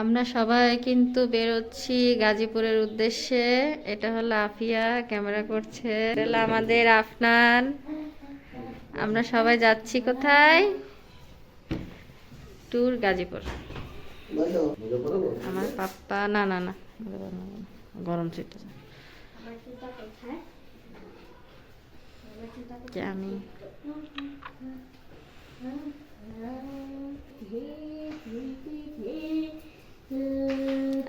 আমরা সবাই কিন্তু বেরোচ্ছি গাজীপুরের উদ্দেশ্যে। এটা হলো আফিয়া, ক্যামেরা করছে। আমাদের আফনান। আমরা সবাই যাচ্ছি কোথায়? ট্যুর গাজীপুর। আমার পাপ্পা, না না না। গরম চিটে আমি?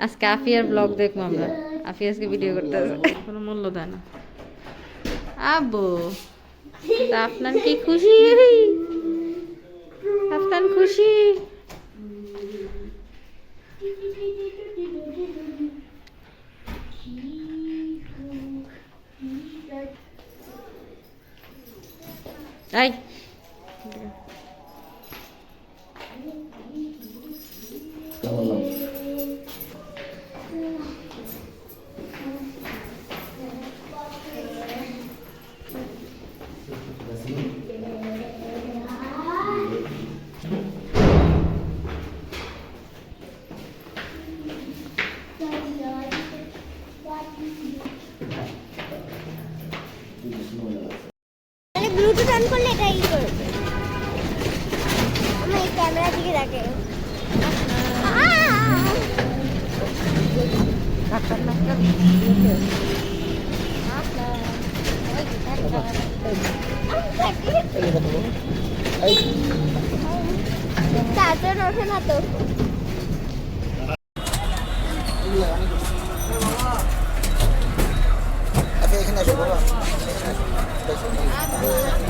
আজকে আফিয়ার ব্লগ দেখব আমরা। আফিয়া আজকে ভিডিও করতে কোনো মূল্য দেয় না। আব্বু তা আপনার কি খুশি? আপনার খুশি? এই মানে ব্লুটুথ অন করলে এটাই করবে। আমি এই ক্যামেরা দিকে দেখে। চার্জার ওঠে না তো? Yeah.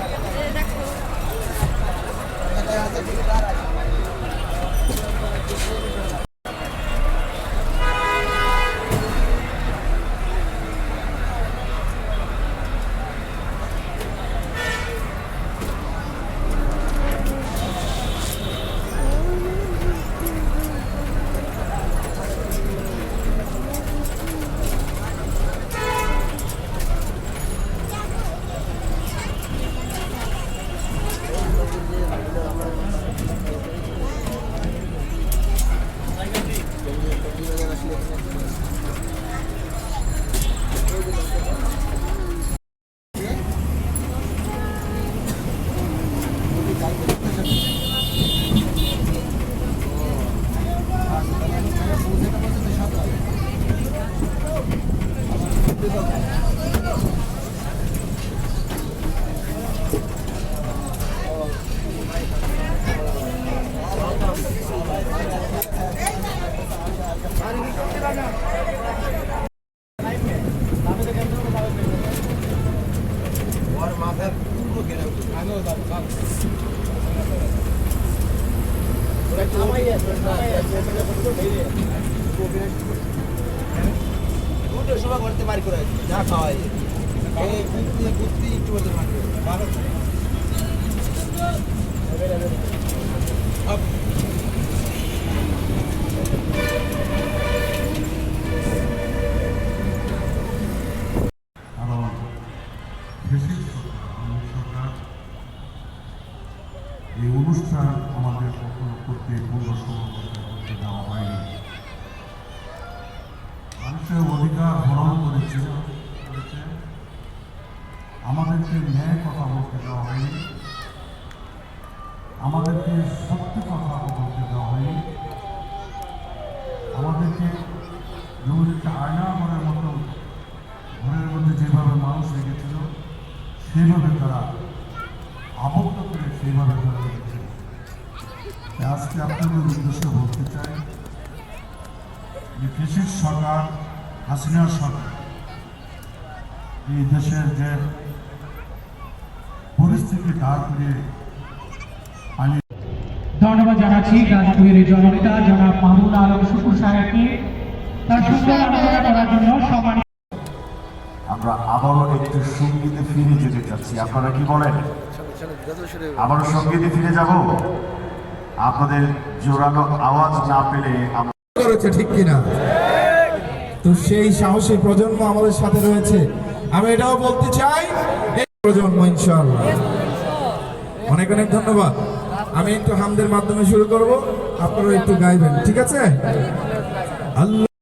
দুটো সময় করতে পারি করে যা এই বুদ্ধি বুদ্ধি একটু করতে কারণ দেশের সরকার আমাদের সরকার এই অনুষ্ঠান আমাদের কখনো করতে পূর্ণ দেওয়া হয়নি। মানুষের অধিকার হরণ করেছে আমাদেরকে ন্যায় কথা বলতে দেওয়া হয়নি। আমাদেরকে সত্য কথা বলতে দেওয়া হয়নি। আমাদেরকে যেমন একটা আয়না ঘরের মতো, ঘরের মধ্যে যেভাবে মানুষ রেখেছিল সেইভাবে তারা আবদ্ধ করে আজকে আপনাদের উদ্দেশ্যে বলতে চাই যে কৃষির সরকার হাসিনার সরকার এই দেশের যে পরিস্থিতি দাঁড় করিয়ে ধন্যবাদ জানাচ্ছি গাজীপুরের জননেতা জনাব মাহমুদ আলম শুকুর সাহেবকে। তার সুন্দর আলোচনা করার জন্য সম্মানিত আমরা আবারও একটু সঙ্গীতে ফিরে যেতে চাচ্ছি আপনারা কি বলেন? আবারও সঙ্গীতে ফিরে যাব। আপনাদের জোরালো আওয়াজ না পেলে আমরা করেছে ঠিক কিনা? তো সেই সাহসী প্রজন্ম আমাদের সাথে রয়েছে। আমি এটাও বলতে চাই এই প্রজন্ম ইনশাআল্লাহ। অনেক অনেক ধন্যবাদ। আমি একটু হামদের মাধ্যমে শুরু করব। আপনারা একটু গাইবেন ঠিক আছে? আল্লাহ